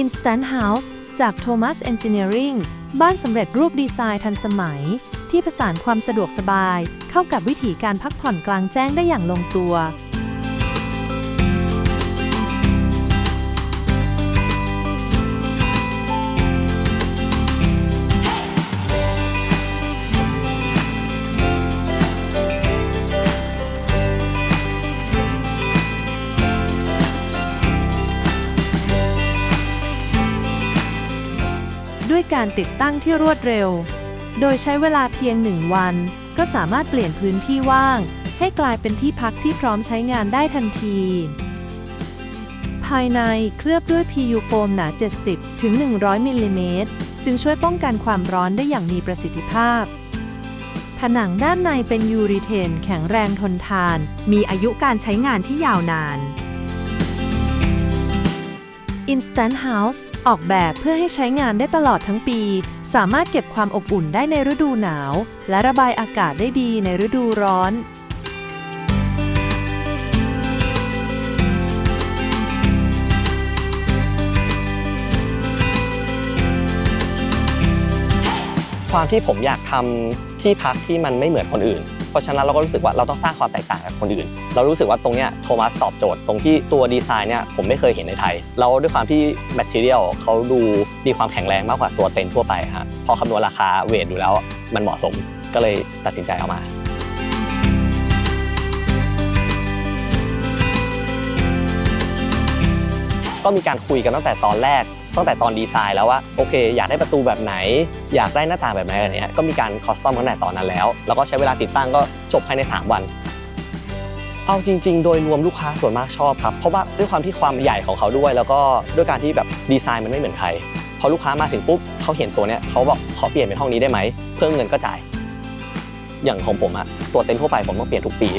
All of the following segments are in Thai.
Instant House จาก Thomas Engineering บ้านสำเร็จรูปดีไซน์ทันสมัย ที่ผสานความสะดวกสบาย เข้ากับวิถีการพักผ่อนกลางแจ้งได้อย่างลงตัว ด้วยการติดตั้งที่รวดเร็ว โดยใช้เวลาเพียงหนึ่งวัน ก็สามารถเปลี่ยนพื้นที่ว่าง ให้กลายเป็นที่พักที่พร้อมใช้งานได้ทันที ภายในเคลือบด้วย PU โฟมหนา 70ถึง100มิลลิเมตรจึงช่วยป้องกันความร้อนได้อย่างมีประสิทธิภาพ ผนังด้านในเป็นยูริเทนแข็งแรงทนทาน มีอายุการใช้งานที่ยาวนาน Instant House ออกแบบเพื่อให้ใช้งานได้ตลอดทั้งปี สามารถเก็บความอบอุ่นได้ในฤดูหนาว และระบายอากาศได้ดีในฤดูร้อน ความที่ผมอยากทำที่พักที่มันไม่เหมือนคนอื่น เพราะฉะนั้นเราก็รู้สึกว่าเราต้องสร้างความแตกต่างกับคนอื่น เรารู้สึกว่าตรงเนี้ยโทมัสตอบโจทย์ตรงที่ตัวดีไซน์เนี่ยผมไม่เคยเห็นในไทยแล้วด้วยความที่แมทเทียลเขาดูมีความแข็งแรงมากกว่าตัวเต็นท์ทั่วไปฮะพอคำนวณราคาเวทดูแล้วมันเหมาะสมก็เลยตัดสินใจเอามาก็มีการคุยกันตั้งแต่ตอนแรก ตั้งแต่ตอนดีไซน์แล้วว่าโอเค อยากได้ประตูแบบไหน อยากได้หน้าต่างแบบไหนอะไรเนี้ยก็มีการคอสตอมตั้งแต่ตอนนั้นแล้ว แล้วก็ใช้เวลาติดตั้งก็จบภายใน 3 วัน เอาจริง ๆ โดยรวมลูกค้าส่วนมากชอบครับ เพราะว่าด้วยความที่ความใหญ่ของเขาด้วย แล้วก็ด้วยการที่แบบดีไซน์มันไม่เหมือนใครพอลูกค้ามาถึงปุ๊บเขาเห็นตัวเนี้ยเขาบอกขอเปลี่ยนเป็นห้องนี้ได้ไหมเพิ่มเงินก็จ่าย อย่างของผมอะตัวเต็นท์ทั่วไปผมต้องเปลี่ยนทุกปี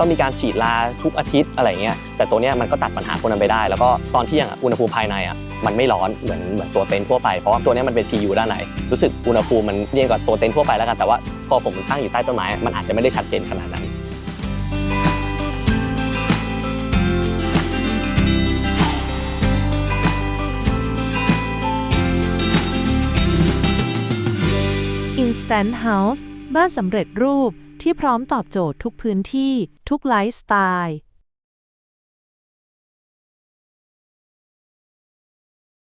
ต้องมีการฉีดลาทุกอาทิตย์อะไรเงี้ยแต่ตัวเนี้ยมันก็ตัดปัญหาพวกนั้นไปได้ แล้วก็ตอนที่ยังอะอุณหภูมิภายในอะมันไม่ร้อนเหมือนเหมือนตัวเต็นท์ทั่วไปเพราะว่าตัวเนี้ยมันเป็น PU ด้านในรู้สึกอุณหภูมิมันเย็นกว่าตัวเต็นท์ทั่วไปแล้วกันแต่ว่าพอผมตั้งอยู่ใต้ต้นไม้มันอาจจะไม่ได้ชัดเจนขนาดนั้น Instant House บ้านสำเร็จรูป ที่พร้อมตอบโจทย์ทุกพื้นที่ ทุกไลฟ์สไตล์